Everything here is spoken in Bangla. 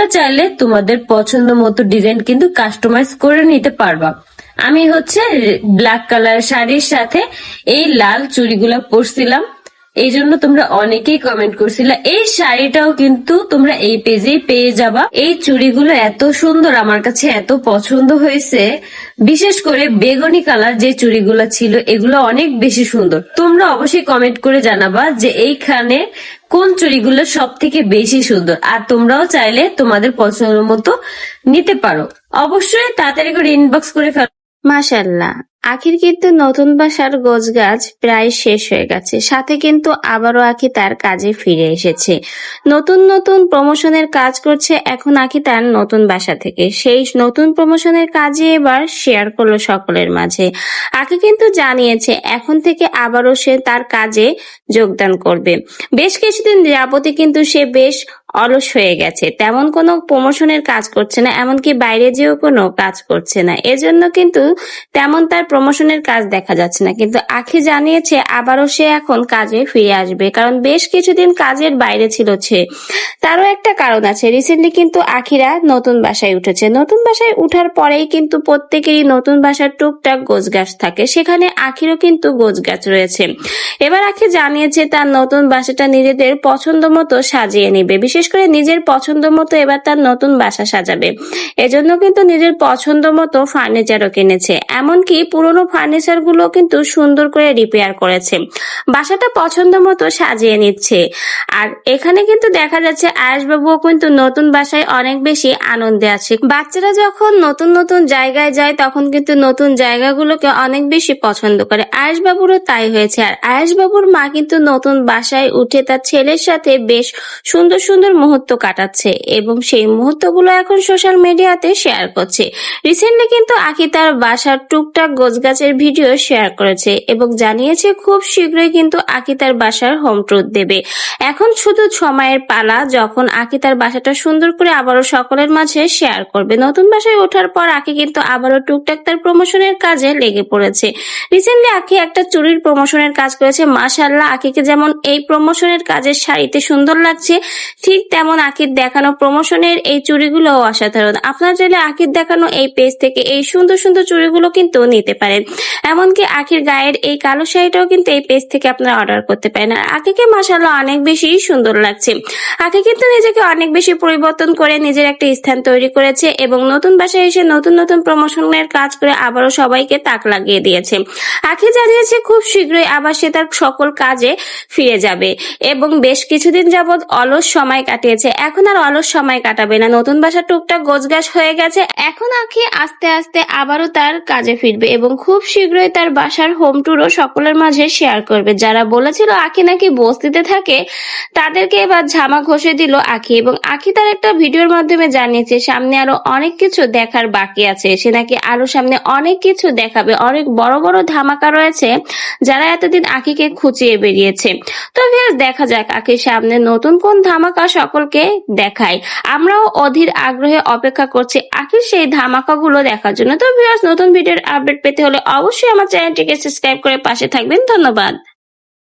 তোমরা চাইলে তোমাদের পছন্দ মতো ডিজাইন কিন্তু কাস্টমাইজ করে নিতে পারবা। আমি হচ্ছে ব্ল্যাক কালার শাড়ির সাথে এই লাল চুড়িগুলা পরছিলাম। এই জন্য তোমরা অনেকেই কমেন্ট করছিলে, এই শাড়িটাও কিন্তু তোমরা এই পেজেই পেয়ে যাবা। এই চুড়িগুলো এত সুন্দর, আমার কাছে এত পছন্দ হয়েছে। বিশেষ করে বেগুনি কালার যে চুড়িগুলো ছিল, এগুলো অনেক বেশি সুন্দর। তোমরা অবশ্যই কমেন্ট করে জানাবা যে এইখানে কোন চুড়িগুলো সব থেকে বেশি সুন্দর? আর তোমরাও চাইলে তোমাদের পছন্দ মতো নিতে পারো। অবশ্যই তাড়াতাড়ি করে ইনবক্স করে ফেলো। মাশাল্লাহ আখির কিন্তু নতুন বাসার গোছ গাছ প্রায় শেষ হয়ে গেছে। সাথে কিন্তু আবারও আখি তার কাজে ফিরে এসেছে। নতুন নতুন প্রমোশনের কাজ করছে এখন আখি তার নতুন বাসা থেকে। সেই নতুন প্রমোশনের কাজে এবার শেয়ার করল সকলের মাঝে। আখি কিন্তু জানিয়েছে এখন থেকে আবারও সে তার কাজে যোগদান করবে। বেশ কিছুদিন যাবতে কিন্তু সে বেশ অলস হয়ে গেছে। তেমন কোনো প্রমোশনের কাজ করছে না, এমনকি বাইরে যেও কোনো কাজ করছে না। এজন্য কিন্তু তেমন তার প্রমোশনের কাজ দেখা যাচ্ছে না। কিন্তু আখি জানিয়েছে, আবারও সে এখন কাজে ফিরে আসবে। কারণ বেশ কিছুদিন কাজের বাইরে ছিল সে। তারও একটা কারণ আছে রিসেন্টলি কিন্তু আখিরা নতুন বাসায় উঠেছে। নতুন বাসায় উঠার পরেই কিন্তু প্রত্যেকেরই নতুন বাসার টুকটাক গোছ গাছ থাকে। সেখানে আখিরও কিন্তু গোছ গাছ রয়েছে। এবার আখি জানিয়েছে, তার নতুন বাসাটা নিজেদের পছন্দ মতো সাজিয়ে নিবে। বিশেষ করে নিজের পছন্দ মতো এবার তার নতুন বাসা সাজাবে। এজন্য কিন্তু নিজের পছন্দ মতো ফার্নিচারও কিনেছে। এমনকি পুরনো ফার্নিচারগুলো কিন্তু সুন্দর করে রিপেয়ার করেছে। বাসাটা পছন্দ মতো সাজিয়ে নিচ্ছে। আর এখানে কিন্তু দেখা যাচ্ছে আয়েশবাবুও কিন্তু নতুন বাসায় অনেক বেশি আনন্দে আছে। বাচ্চারা যখন নতুন নতুন জায়গায় যায়, তখন কিন্তু নতুন জায়গাগুলোকে অনেক বেশি পছন্দ করে। আয়েশবাবুরও তাই হয়েছে। আর আয়েশবাবুর মা কিন্তু নতুন বাসায় উঠে তার ছেলের সাথে বেশ সুন্দর সুন্দর মুহূর্ত কাটাচ্ছে এবং সেই মুহূর্তগুলো এখন সোশ্যাল মিডিয়াতে শেয়ার করছে। রিসেন্টলি কিন্তু আখি তার বাসার টুকটাক গোছগাছের ভিডিও শেয়ার করেছে এবং জানিয়েছে খুব শীঘ্রই কিন্তু আখি তার বাসার হোম ট্যুর দেবে। এখন শুধু সময়ের পালা যখন আখি তার বাসাটা সুন্দর করে আবারও সকলের মাঝে শেয়ার করবে। নতুন বাসায় ওঠার পর আখি কিন্তু আবারও টুকটাক তার প্রমোশনের কাজে লেগে পড়েছে। রিসেন্টলি আখি একটা চুরির প্রমোশনের কাজ করেছে। মাশাল্লাহ আখিকে যেমন এই প্রমোশনের কাজের শাড়িতে সুন্দর লাগছে, ঠিক তেমন আখির দেখানো প্রমোশনের এই চুড়িগুলো অসাধারণ। আপনার চাইলে আখির দেখানো এই পেজ থেকে এই সুন্দর সুন্দর চুড়িগুলো কিন্তু নিতে পারেন। এমনকি আখির গায়ের এই কালো শাড়িটাও কিন্তু এই পেজ থেকে আপনারা অর্ডার করতে পারেন। আর আখিকে মাসাল্লাহ অনেক বেশি সুন্দর লাগছে। আখি কিন্তু নিজেকে অনেক বেশি পরিবর্তন করে নিজের একটা স্থান তৈরি করেছে এবং নতুন বাসায় এসে নতুন নতুন প্রমোশনের কাজ করে আবারও সবাইকে তাক লাগিয়ে দিয়েছে। আখি জানিয়েছে, খুব শীঘ্রই আবার সে তার সকল কাজে ফিরে যাবে এবং বেশ কিছুদিন যাবৎ অলস সময় কাটিয়েছে। এখন আর অলস সময় কাটাবে না। নতুন বাসা টুকটাক গোছগাছ হয়ে গেছে। এখন আখি আস্তে আস্তে আবারও তার কাজে ফিরবে এবং খুব শীঘ্রই তার বাসার হোম ট্যুরও সকলের মাঝে শেয়ার করবে। যারা বলেছিল আখি নাকি বস্তিতে থাকে, তাদেরকে এবার ঝামা ঘষে দিল আখি এবং আখি তার একটা ভিডিওর মাধ্যমে জানিয়েছে, সামনে আরও অনেক কিছু দেখার বাকি আছে। সে নাকি আরও সামনে অনেক কিছু দেখাবে। অনেক বড় বড় ধামাকা রয়েছে যারা এতদিন আখিকে খুঁচিয়ে বেরিয়েছে তো দেখা যাক আখির সামনে নতুন কোন ধামাকা সকলকে দেখাই। আমরাও অধীর আগ্রহে অপেক্ষা করছি আখির সেই ধামাকাগুলো দেখার জন্য। তো ভিউয়ার্স নতুন ভিডিওর আপডেট পেতে হলে অবশ্যই আমার চ্যানেলটিকে সাবস্ক্রাইব করে পাশে থাকবেন। ধন্যবাদ।